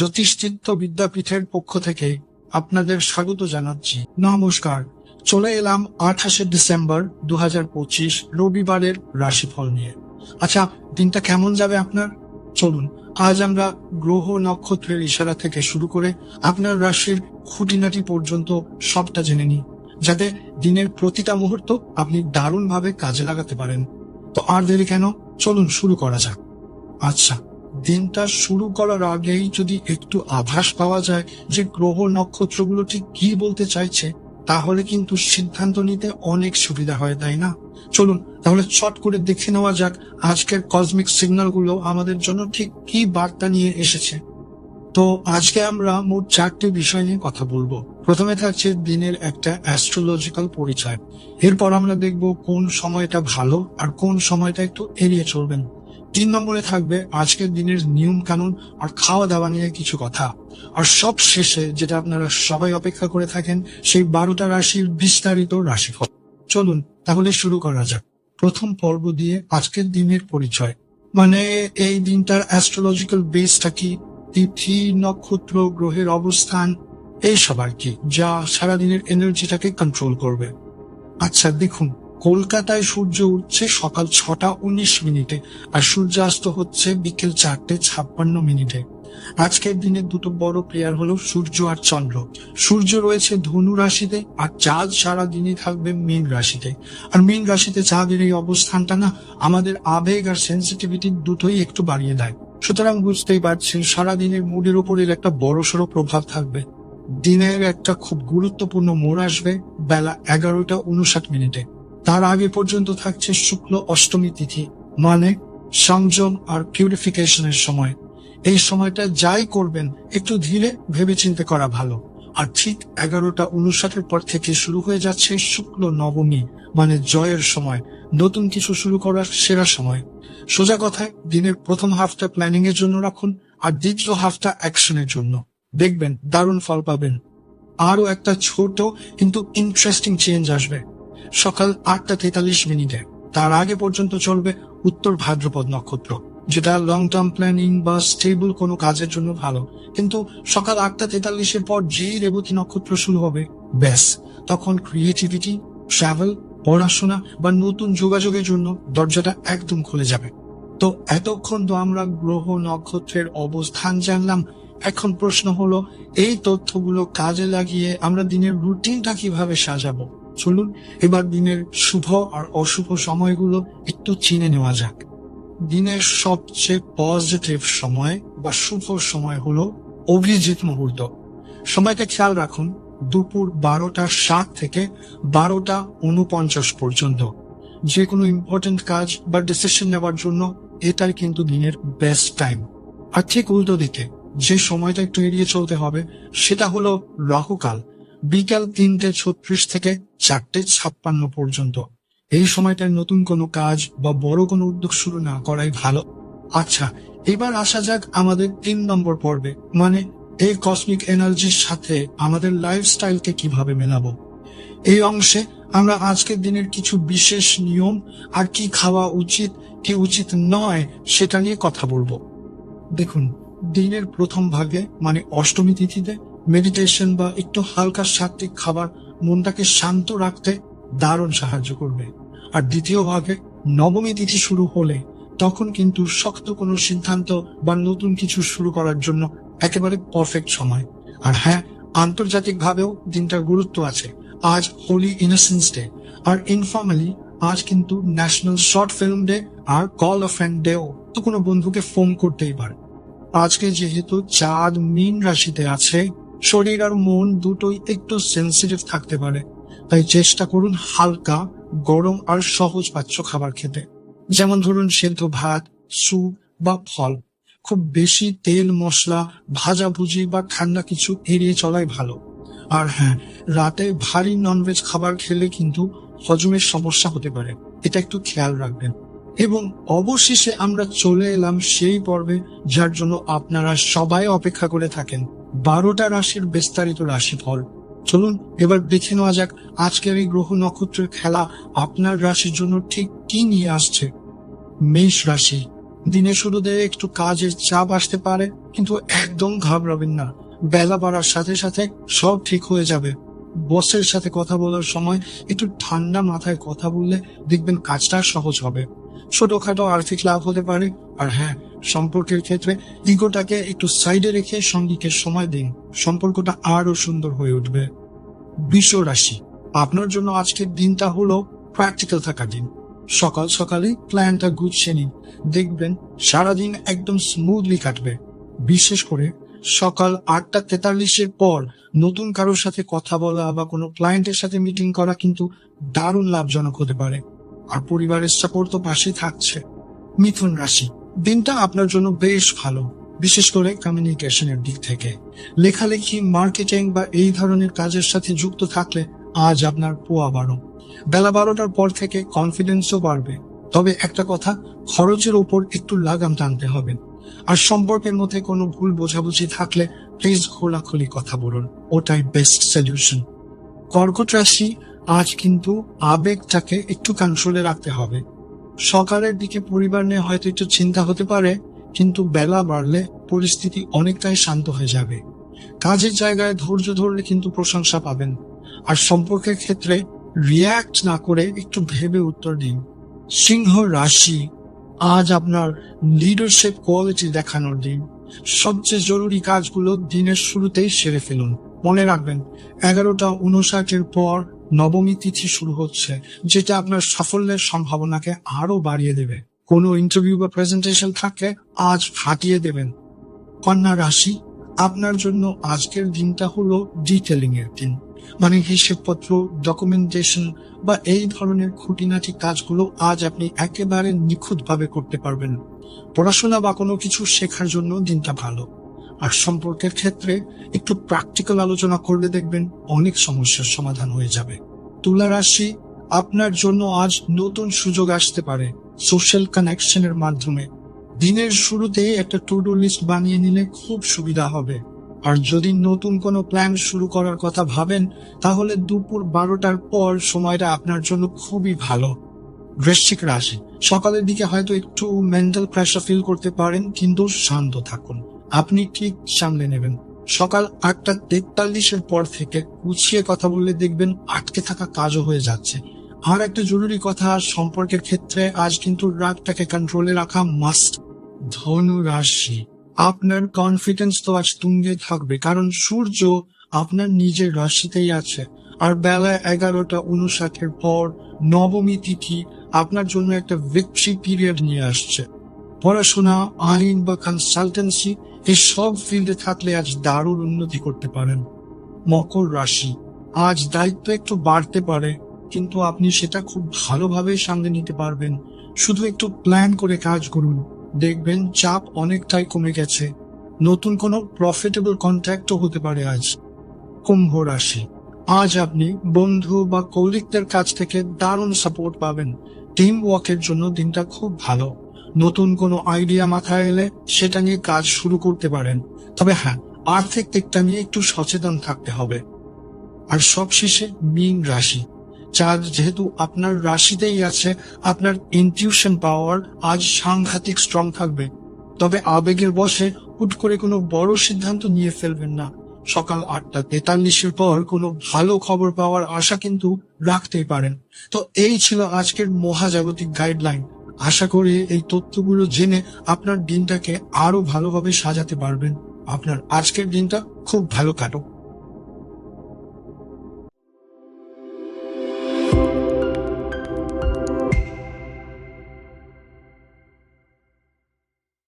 জ্যোতিষচিত্ত বিদ্যাপীঠের পক্ষ থেকে আপনাদের স্বাগত জানাচ্ছি। নমস্কার। চলে এলাম আঠাশে ডিসেম্বর দু হাজার পঁচিশ রবিবারের রাশিফল নিয়ে। আচ্ছা দিনটা কেমন যাবে আপনার? চলুন, আজ আমরা গ্রহ নক্ষত্রের ইশারা থেকে শুরু করে আপনার রাশির খুঁটিনাটি পর্যন্ত সবটা জেনে নিই, যাতে দিনের প্রতিটা মুহূর্ত আপনি দারুণভাবে কাজে লাগাতে পারেন। তো আর দেরি কেন? চলুন শুরু করা যাক। আচ্ছা দিনটা শুরু করার আগেই যদি একটু আভাস পাওয়া যায় যে গ্রহ নক্ষত্রগুলো ঠিক কি বলতে চাইছে, তাহলে কিন্তু সিদ্ধান্ত নিতে অনেক সুবিধা হয়, তাই না? চলুন, তাহলে চট করে দেখে নেওয়া যাক আজকের কসমিক সিগন্যালগুলো আমাদের জন্য ঠিক কি বার্তা নিয়ে এসেছে। তো আজকে আমরা মোট চারটি বিষয় নিয়ে কথা বলব। প্রথমে থাকছে দিনের একটা অ্যাস্ট্রোলজিক্যাল পরিচয়। এরপর আমরা দেখব কোন সময়টা ভালো আর কোন সময়টা একটু এড়িয়ে চলবেন। তিন নম্বরে থাকবে আজকের দিনের নিয়ম কানুন আর খাওয়া দাওয়া নিয়ে কিছু কথা। আর সব শেষে যেটা আপনারা সবাই অপেক্ষা করে থাকেন, সেই বারোটা রাশির বিস্তারিত রাশিফল। চলুন, তাহলে শুরু করা যাক। প্রথম পর্ব দিয়ে আজকের দিনের পরিচয়। মানে এই দিনটার অ্যাস্ট্রোলজিক্যাল বেসটা কি? তিথি, নক্ষত্র, গ্রহের অবস্থান এইসব আর কি, যা সারাদিনের এনার্জিটাকে কন্ট্রোল করবে। আচ্ছা দেখুন কলকাতায় সূর্য উঠছে সকাল ছটা উনিশ মিনিটে আর সূর্যাস্ত হচ্ছে বিকেল চারটে ছাপ্পান্ন মিনিটে। আজকের দিনে দুটো বড় প্লেয়ার হলো সূর্য আর চন্দ্র। সূর্য রয়েছে ধনু রাশিতে আর চাঁদ সারা দিনই থাকবে মীন রাশিতে। আর মীন রাশিতে চাঁদের এই অবস্থানটা না আমাদের আবেগ আর সেন্সিটিভিটি দুটোই একটু বাড়িয়ে দেয়। সুতরাং বুঝতেই পারছেন সারাদিনের মুডের উপর এর একটা বড়সড় প্রভাব থাকবে। দিনের একটা খুব গুরুত্বপূর্ণ মোড় আসবে বেলা এগারোটা উনষাট মিনিটে। তার আগে পর্যন্ত থাকছে শুক্ল অষ্টমী তিথি মানে সংযম আর পিউরিফিকেশনের সময়। এই সময়টা যাই করবেন, একটু ধীরে ভেবে চিন্তে করা ভালো। আর ঠিক এগারোটা উনষাটের পর থেকে শুরু হয়ে যাচ্ছে শুক্ল নবমী মানে জয়ের সময়, নতুন কিছু শুরু করার সেরা সময়। সোজা কথায়, দিনের প্রথম হাফটা প্ল্যানিং এর জন্য রাখুন, আর দ্বিতীয় হাফটা অ্যাকশনের জন্য। দেখবেন, দারুণ ফল পাবেন। আরও একটা ছোট, কিন্তু ইন্টারেস্টিং চেঞ্জ আসবে। সকাল আটটা তেতাল্লিশ মিনিটে। তার আগে পর্যন্ত চলবে উত্তর ভাদ্রপদ নক্ষত্র, যেটা লং টার্ম প্ল্যানিং বা স্টেবল কোনো কাজের জন্য ভালো। কিন্তু সকাল আটটা তেতাল্লিশের পর যেই রেবতী নক্ষত্র শুরু হবে, ব্যাস, তখন ক্রিয়েটিভিটি ট্রাভেল পড়াশোনা বা নতুন যোগাযোগের জন্য দরজাটা একদম খুলে যাবে। তো এতক্ষণ তো আমরা গ্রহ নক্ষত্রের অবস্থান জানলাম। এখন প্রশ্ন হলো, এই তথ্যগুলো কাজে লাগিয়ে আমরা দিনের রুটিনটা কীভাবে সাজাবো? চলুন, এবার দিনের শুভ আর অশুভ সময়গুলো একটু চিনে নেওয়া যাক। দিনের সবচেয়ে পজিটিভ সময় বা শুভ সময় হলো অভিজিৎ মুহূর্ত। সময়টা খেয়াল রাখুন, দুপুর বারোটা সাত থেকে বারোটা উনপঞ্চাশ পর্যন্ত। যে কোনো ইম্পর্টেন্ট কাজ বা ডিসিশন নেওয়ার জন্য এটাই কিন্তু দিনের বেস্ট টাইম আর ঠিক উল্টো দিকে, যে সময়টা একটু এড়িয়ে চলতে হবে, সেটা হলো রাহুকাল। বিকাল তিনটে ছত্রিশ থেকে চারটে ছাপ্পান্ন পর্যন্ত। এই সময়টায় নতুন কোনো কাজ বা বড় কোনো উদ্যোগ শুরু না করাই ভালো। আচ্ছা এবার আসা যাক আমাদের তিন নম্বর পর্বে। মানে এই কসমিক এনার্জির সাথে আমাদের লাইফস্টাইলকে কীভাবে মেলাবো? এই অংশে আমরা আজকের দিনের কিছু বিশেষ নিয়ম আর কি খাওয়া উচিত, কি উচিত নয় সেটা নিয়ে কথা বলব। দেখুন, দিনের প্রথম ভাগে মানে অষ্টমী তিথিতে মেডিটেশন বা একটু হালকা সাত্বিক খাবার মনটাকে শান্ত রাখতে দারুণ সাহায্য করবে। আর দ্বিতীয় ভাগে, নবমী তিথি শুরু হলে তখন কিন্তু শক্ত কোনো সিদ্ধান্ত বা নতুন কিছু শুরু করার জন্য একেবারে পারফেক্ট সময়। আর হ্যাঁ আন্তর্জাতিক ভাবেও দিনটার গুরুত্ব আছে। আজ হোলি ইনোসেন্স ডে আর ইনফর্মালি আজ কিন্তু ন্যাশনাল শর্ট ফিল্ম ডে আর কল অফ ফ্রেন্ড ডেও তো কোনো বন্ধুকে ফোন করতেই পারে। আজকে যেহেতু চাঁদ মীন রাশিতে আছে শরীর আর মন দুটোই একটু সেন্সিটিভ থাকতে পারে। তাই চেষ্টা করুন হালকা, গরম আর সহজ পাচ্য খাবার খেতে। যেমন ধরুন সেদ্ধ ভাত, স্যুপ বা ফল। খুব বেশি তেল, মশলা ভাজাভুজি বা ঠান্ডা কিছু এড়িয়ে চলাই ভালো। আর হ্যাঁ রাতে ভারী ননভেজ খাবার খেলে কিন্তু হজমের সমস্যা হতে পারে। এটা একটু খেয়াল রাখবেন। এবং অবশেষে আমরা চলে এলাম সেই পর্বে, যার জন্য আপনারা সবাই অপেক্ষা করে থাকেন। বারোটা রাশির বিস্তারিত রাশিফল। চলুন, এবার দেখে নেওয়া যাক আজকের এই গ্রহ নক্ষত্রের খেলা আপনার রাশির জন্য ঠিক কি নিয়ে আসছে। মেষ রাশি দিনের শুরুতে একটু কাজের চাপ আসতে পারে, কিন্তু একদম ঘাবড়াবেন না। বেলা বাড়ার সাথে সাথে সব ঠিক হয়ে যাবে। বসের সাথে কথা বলার সময় একটু ঠান্ডা মাথায় কথা বললে দেখবেন কাজটা সহজ হবে। ছোটখাটো আর্থিক লাভ হতে পারে, আর হ্যাঁ সম্পর্কের ক্ষেত্রে দিগটাকে একটু সাইডে রেখে সঙ্গীকে সময় দিন। সম্পর্কটা আরও সুন্দর হয়ে উঠবে। বিশ্ব রাশি আপনার জন্য আজকের দিনটা হলো প্র্যাকটিক্যাল থাকা দিন। সকাল সকালে প্ল্যানটা গুছিয়ে নিন। দেখবেন সারাদিন একদম স্মুথলি কাটবে। বিশেষ করে সকাল আটটা তেতাল্লিশের পর নতুন কারোর সাথে কথা বলা বা কোনো ক্লায়েন্টের সাথে মিটিং করা কিন্তু দারুণ লাভজনক হতে পারে। আর পরিবারের সাপোর্ট তো পাশে থাকছে। মিথুন রাশি দিনটা আপনার জন্য বেশ ভালো, বিশেষ করে কমিউনিকেশনের দিক থেকে। লেখালেখি মার্কেটিং বা এই ধরনের কাজের সাথে যুক্ত থাকলে আজ আপনার পোয়া বারো। বেলা বারোটার পর থেকে কনফিডেন্সও বাড়বে। তবে একটা কথা, খরচের ওপর একটু লাগাম টানতে হবে। আর সম্পর্কের মধ্যে কোনো ভুল বোঝাবুঝি থাকলে প্লিজ খোলাখুলি কথা বলুন। ওটাই বেস্ট সলিউশন কর্কট রাশি, আজ কিন্তু আবেগটাকে একটু কন্ট্রোলে রাখতে হবে। সকালের দিকে পরিবার নিয়ে হয়তো একটু চিন্তা হতে পারে, কিন্তু বেলা বাড়লে পরিস্থিতি অনেকটাই শান্ত হয়ে যাবে। কাজের জায়গায় ধৈর্য ধরলে কিন্তু প্রশংসা পাবেন। আর সম্পর্কের ক্ষেত্রে রিয়্যাক্ট না করে একটু ভেবে উত্তর দিন। সিংহ রাশি, আজ আপনার লিডারশিপ কোয়ালিটি দেখানোর দিন। সবচেয়ে জরুরি কাজগুলো দিনের শুরুতেই সেরে ফেলুন। মনে রাখবেন, এগারোটা উনষাটের পর নবমী তিথি শুরু হচ্ছে, যেটা আপনার সাফল্যের সম্ভাবনাকে আরও বাড়িয়ে দেবে। কোনো ইন্টারভিউ বা প্রেজেন্টেশন থাকলে আজ ফাটিয়ে দেবেন। কন্যা রাশি, আপনার জন্য আজকের দিনটা হলো ডিটেলিং এর দিন। মানে হিসেবপত্র ডকুমেন্টেশন বা এই ধরনের খুঁটিনাটি কাজগুলো আজ আপনি একেবারে নিখুঁতভাবে করতে পারবেন। পড়াশোনা বা কোনো কিছু শেখার জন্য দিনটা ভালো। আর সম্পর্কের ক্ষেত্রে একটু প্র্যাকটিক্যাল আলোচনা করলে দেখবেন অনেক সমস্যার সমাধান হয়ে যাবে। তুলা রাশি আপনার জন্য আজ নতুন সুযোগ আসতে পারে সোশ্যাল কানেকশনের মাধ্যমে। দিনের শুরুতে একটা টু ডু লিস্ট বানিয়ে নিলে খুব সুবিধা হবে। আর যদি নতুন কোনো প্ল্যান শুরু করার কথা ভাবেন, তাহলে দুপুর বারোটার পর সময়টা আপনার জন্য খুবই ভালো। বৃশ্চিক রাশি, সকালের দিকে হয়তো একটু মেন্টাল প্রেশার ফিল করতে পারেন, কিন্তু শান্ত থাকুন। আপনি ঠিক সামলে নেবেন। সকাল আটটা তেতাল্লিশের পর থেকে গুছিয়ে কথা বললে দেখবেন আটকে থাকা কাজও হয়ে যাচ্ছে। আর একটা জরুরি কথা, সম্পর্কের ক্ষেত্রে আজ কিন্তু রাগটাকে কন্ট্রোলে রাখা মাস্ট ধনু রাশি, আপনার কনফিডেন্স তো আজ তুঙ্গে থাকবে, কারণ সূর্য আপনার নিজের রাশিতেই আছে। আর বেলা এগারোটা উনষাটের পর নবমী তিথি আপনার জন্য একটা ভিক্টরি পিরিয়ড নিয়ে আসছে। পড়াশোনা আইন বা কনসালটেন্সি এই সব ফিল্ডে থাকলে আজ দারুণ উন্নতি করতে পারেন। মকর রাশি, আজ দায়িত্ব একটু বাড়তে পারে, কিন্তু আপনি সেটা খুব ভালোভাবে সামনে নিতে পারবেন। শুধু একটু প্ল্যান করে কাজ করুন। দেখবেন চাপ অনেকটাই কমে গেছে। নতুন কোনো প্রফিটেবল কন্ট্রাক্টও হতে পারে আজ। কুম্ভ রাশি, আজ আপনি বন্ধু বা কৌলিকদের কাছ থেকে দারুণ সাপোর্ট পাবেন। টিম ওয়ার্কের জন্য দিনটা খুব ভালো। নতুন কোনো আইডিয়া মাথায় এলে সেটা নিয়ে কাজ শুরু করতে পারেন। তবে হ্যাঁ আর্থিক দিকটা নিয়ে একটু সচেতন থাকতে হবে। আর সবশেষে মীন রাশি। চাঁদ যেহেতু আপনার রাশিতেই আছে, আপনার ইনটিউশন পাওয়ার আজ সাংঘাতিক স্ট্রং থাকবে। তবে আবেগের বসে হুট করে কোনো বড় সিদ্ধান্ত নিয়ে ফেলবেন না। সকাল আটটা তেতাল্লিশের পর কোনো ভালো খবর পাওয়ার আশা কিন্তু রাখতেই পারেন। তো এই ছিল আজকের মহাজাগতিক গাইডলাইন আশা করি এই তথ্যগুলো জেনে আপনার দিনটাকে আরও ভালোভাবে সাজাতে পারবেন। আপনার আজকের দিনটা খুব ভালো কাটুক।